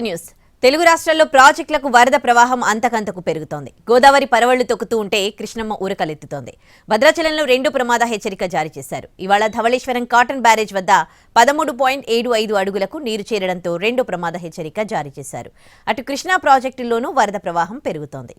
News. Telugu రాష్ట్రాల్లో ప్రాజెక్టులకు వరద ప్రవాహం అంతకంతకు పెరుగుతోంది. గోదావరి పరవళ్ళు తొక్కుతూ ఉంటే కృష్ణమ్మ ఊరకలెత్తుతోంది భద్రాచలంలో రెండు ప్రమాద హెచ్చరిక జారీ చేశారు. ఇవాళ ధవళేశ్వరం కాటన్ బ్యారేజ్ వద్ద పదమూడు పాయింట్ ఏడు ఐదు అడుగులకు నీరు చేరడంతో రెండు ప్రమాద హెచ్చరిక జారీ చేశారు. అటు కృష్ణా ప్రాజెక్టుల్లోనూ వరద ప్రవాహం పెరుగుతోంది.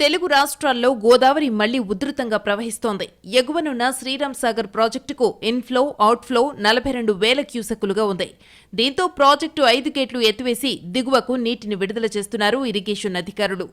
తెలుగు రాష్ట్రాల్లో గోదావరి మళ్ళీ ఉధృతంగా ప్రవహిస్తోంది. ఎగువనున్న శ్రీరామ్ సాగర్ ప్రాజెక్టుకు ఇన్ఫ్లో అవుట్ఫ్లో నలభై రెండు వేల క్యూసెక్కులుగా ఉంది. దీంతో ప్రాజెక్టు ఐదు గేట్లు ఎత్తివేసి దిగువకు నీటిని విడుదల చేస్తున్నారు ఇరిగేషన్ అధికారులు.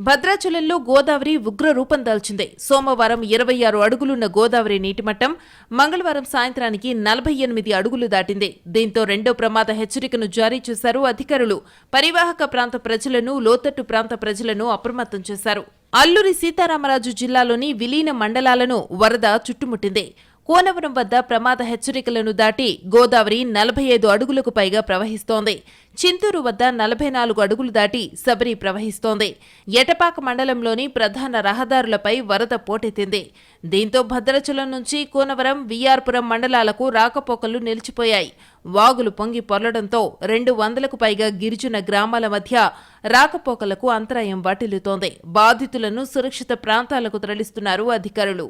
భద్రాచలంలో గోదావరి ఉగ్ర రూపం దాల్చింది. సోమవారం ఇరవై ఆరు అడుగులున్న గోదావరి నీటిమట్టం మంగళవారం సాయంత్రానికి నలభై ఎనిమిది అడుగులు దాటింది. దీంతో రెండో ప్రమాద హెచ్చరికను జారీ చేశారు అధికారులు. పరివాహక ప్రాంత ప్రజలను లోతట్టు ప్రాంత ప్రజలను అప్రమత్తం చేశారు. అల్లూరి సీతారామరాజు జిల్లాలోని విలీన మండలాలను వరద చుట్టుముట్టింది. కోనవరం వద్ద ప్రమాద హెచ్చరికలను దాటి గోదావరి నలభై ఐదు అడుగులకు పైగా ప్రవహిస్తోంది. చింతూరు వద్ద నలభై నాలుగు అడుగులు దాటి సబరి ప్రవహిస్తోంది. ఎటపాక మండలంలోని ప్రధాన రహదారులపై వరద పోటెత్తింది. దీంతో భద్రాచలం నుంచి కోనవరం విఆర్పురం మండలాలకు రాకపోకలు నిలిచిపోయాయి. వాగులు పొంగి పొర్లడంతో రెండు వందలకు పైగా గిరిజన గ్రామాల మధ్య రాకపోకలకు అంతరాయం వాటిల్లుతోంది. బాధితులను సురక్షిత ప్రాంతాలకు తరలిస్తున్నారు అధికారులు.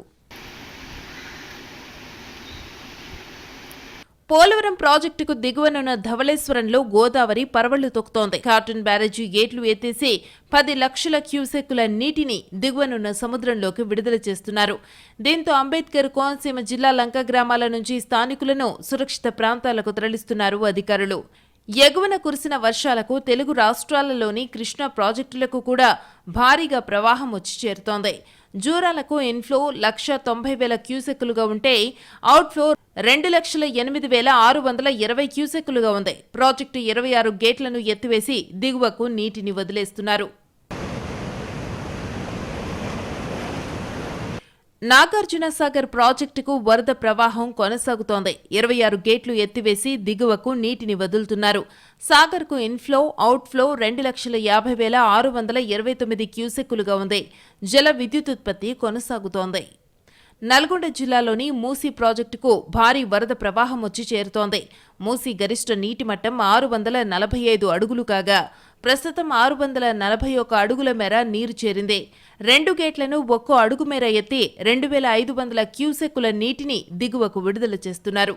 పోలవరం ప్రాజెక్టుకు దిగువనున్న ధవళేశ్వరంలో గోదావరి పరవళ్ళు తొక్కుతోంది. కార్టూన్ బ్యారేజీ గేట్లు ఎత్తేసి పది లక్షల క్యూసెక్కుల నీటిని దిగువనున్న సముద్రంలోకి విడుదల చేస్తున్నారు. దీంతో అంబేద్కర్ కోనసీమ జిల్లా లంక గ్రామాల నుంచి స్థానికులను సురక్షిత ప్రాంతాలకు తరలిస్తున్నారు అధికారులు. ఎగువన కురిసిన వర్షాలకు తెలుగు రాష్ట్రాలలోని కృష్ణా ప్రాజెక్టులకు కూడా భారీగా ప్రవాహం వచ్చి చేరుతోంది. జూరాలకు ఇన్ఫ్లో లక్ష తొంభై వేల క్యూసెక్కులుగా ఉంటే అవుట్ఫ్లో రెండు లక్షల ఎనిమిది వేల ఆరు వందల ఇరవై క్యూసెక్కులుగా ఉంది. ప్రాజెక్టు ఇరవై ఆరు గేట్లను ఎత్తివేసి దిగువకు నీటిని వదిలేస్తున్నారు. నాగార్జున సాగర్ ప్రాజెక్టుకు వరద ప్రవాహం కొనసాగుతోంది. ఇరవై ఆరు గేట్లు ఎత్తివేసి దిగువకు నీటిని వదులుతున్నారు. సాగర్కు ఇన్ఫ్లో అవుట్ఫ్లో రెండు లక్షల యాభై వేల ఆరు వందల ఇరవై తొమ్మిది క్యూసెక్కులుగా ఉంది. జల విద్యుత్ ఉత్పత్తి కొనసాగుతోంది. నల్గొండ జిల్లాలోని మూసీ ప్రాజెక్టుకు భారీ వరద ప్రవాహం వచ్చి చేరుతోంది. మూసీ గరిష్ట నీటి మట్టం ఆరు వందల నలభై ఐదు అడుగులు కాగా ప్రస్తుతం ఆరు వందల నలభై ఒక అడుగుల మేర నీరు చేరింది. రెండు గేట్లను ఒక్కో అడుగు మేర ఎత్తి రెండు వేల ఐదు వందల క్యూసెక్కుల నీటిని దిగువకు విడుదల చేస్తున్నారు.